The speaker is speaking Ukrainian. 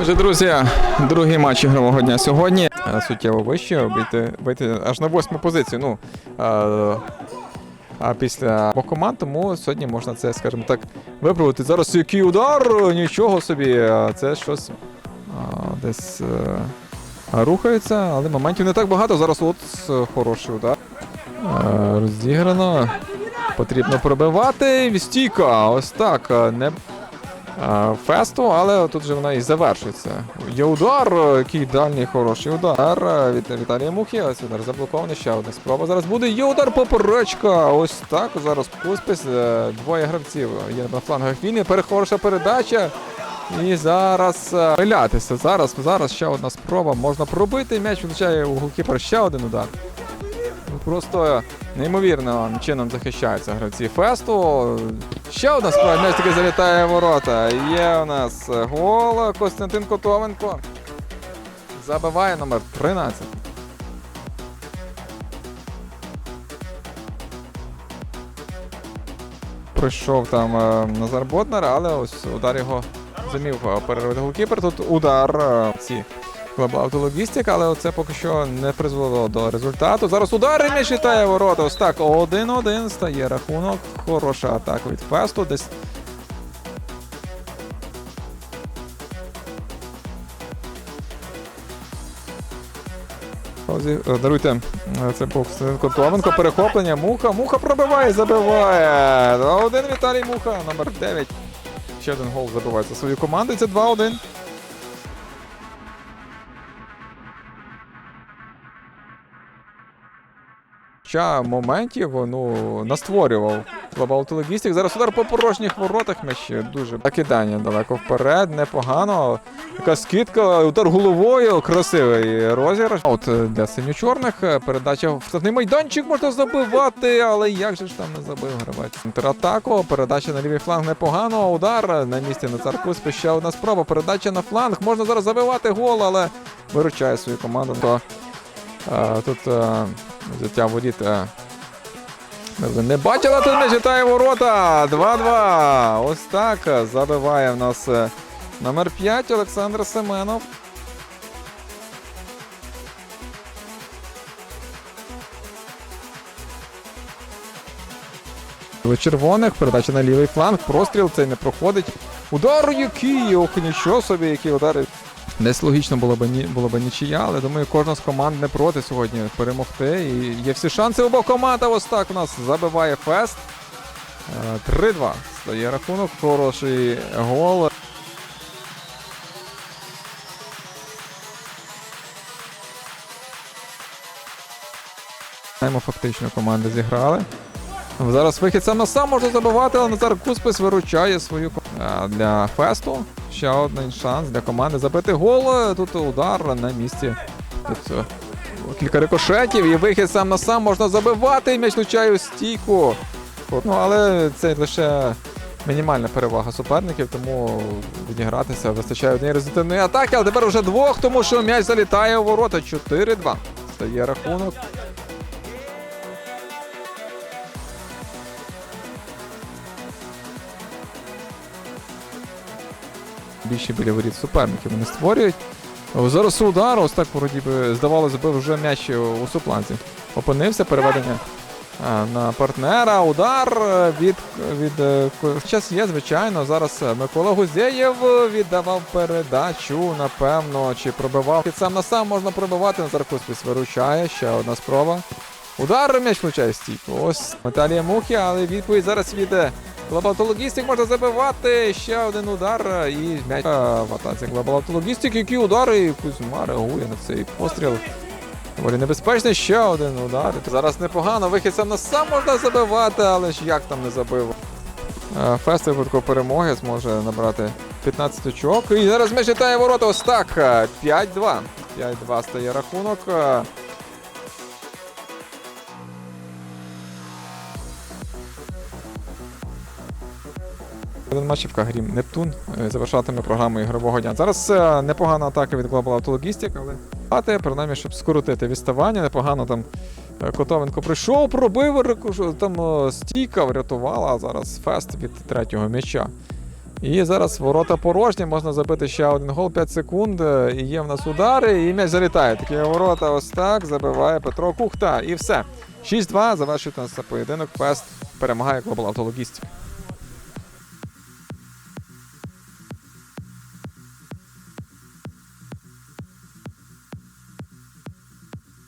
Отже, друзі, другий матч ігрового дня сьогодні. Суттєво вище, вийти, вийти аж на восьму позицію. Ну, а, а після обох команд, тому сьогодні можна це, скажімо так, випробувати. Зараз який удар, нічого собі. а Це щось а, десь е, рухається, але моментів не так багато. Зараз от е, хороший удар. Розіграно. Потрібно пробивати. Вістійка. Ось так. е, Не е, фесту, але тут же вона і завершується. Є удар, який дальній хороший удар від Віталія Мухи. Ось удар заблокований. Ще одна спроба зараз буде. Є удар поперечка. Ось так. Зараз поспіс. Двоє гравців є на флангах війни. Перехороша передача. І зараз е, пилятися. Зараз, зараз ще одна спроба. Можна пробити. М'яч влучає у голкіпер ще один удар. Ну, Просто неймовірним чином захищаються гравці фесту. Ще одна справа, м'яч таки залітає в ворота. Є у нас гол Костянтин Котовенко. Забиває номер 13. Прийшов там е, Назар Боднар, але ось удар його зумів е, переривати голкіпер. Тут удар е, ці Клаб Автологістик, але це поки що не призвело до результату. Зараз удар і м'яч літає ворота. Ось так, 1-1 стає рахунок. Хороша атака від Фесту. Десь е, Даруйте, це був Котовенко, перехоплення. Муха, муха пробиває, забиває. 2-1 Віталій Муха, номер 9. Ще один гол забивається за свою команду. Це 2-1. Хоча моментів ну, настворював Global Telegistic. Зараз удар по порожніх воротах м'яч дуже закидання далеко вперед, непогано. Така скидка, удар головою, красивий розіграш. От для синьо-чорних е, передача в штрафний майданчик можна забивати, але як же ж там не забив гравець. Контратаку, передача на лівий фланг непогано. Удар на місці Назар Куспи. Ще одна спроба. Передача на фланг. Можна зараз забивати гол, але виручає свою команду. То, е, тут е, взяття воріт. е, не бачили, тут не читає ворота. 2-2. Ось так е, забиває в нас е, номер 5 Олександр Семенов. Червоних передача на лівий фланг. Простріл цей не проходить. Удар який! Ох, нічого собі, які удари. Десь логічно було б, ні, б нічия, але думаю, кожна з команд не проти сьогодні перемогти. І є всі шанси обох команд. А ось так у нас забиває Фест. Е, 3-2. Стає рахунок. Хороший гол. Фактично команди зіграли. Зараз вихід сам на сам може забивати, але Назар Куспис виручає свою команду. Для Фесту ще один шанс для команди забити гол. Тут удар на місці. Тут е, кілька рикошетів і вихід сам на сам можна забивати. М'яч влучає у стійку. Ну, але це лише мінімальна перевага суперників, тому відігратися вистачає однієї результативної атаки, але тепер вже двох, тому що м'яч залітає у ворота. 4-2. Стає рахунок. Більше біля воріт суперників вони створюють. Зараз удар, ось так вроді би здавалося би вже м'яч у супланці. Опинився переведення на партнера. Удар е, від від е, час є, звичайно. Зараз е, Микола Гузєєв віддавав передачу, напевно, чи пробивав. Під сам на сам можна пробивати. Назар Куспіс виручає. Ще одна спроба. Удар м'яч влучає стійку. Ось Наталія Мухі, але відповідь зараз від Глобалтологістик можна забивати. Ще один удар і м'яч в атаці Глобалтологістик. Які удари і Кузьма реагує на цей постріл. Доволі небезпечний. Ще один удар. Зараз непогано. Вихід сам на сам можна забивати, але ж як там не забив. Фест випадку перемоги зможе набрати 15 очок. І зараз м'яч літає ворота. Ось так. е, 5-2. 5-2 стає рахунок. Один матчівка грім Нептун е, завершатиме програму ігрового дня. Зараз е, непогана атака від Global Auto Logistic, але принаймні, щоб скоротити відставання. Непогано там е, Котовенко прийшов, пробив там стійка, врятувала, а зараз фест від третього м'яча. І зараз ворота порожні, можна забити ще один гол, 5 секунд. І є в нас удари, і м'яч залітає. Такі ворота ось так забиває Петро Кухта. І все. 6-2 завершується поєдинок. Фест перемагає Global Auto Logistics.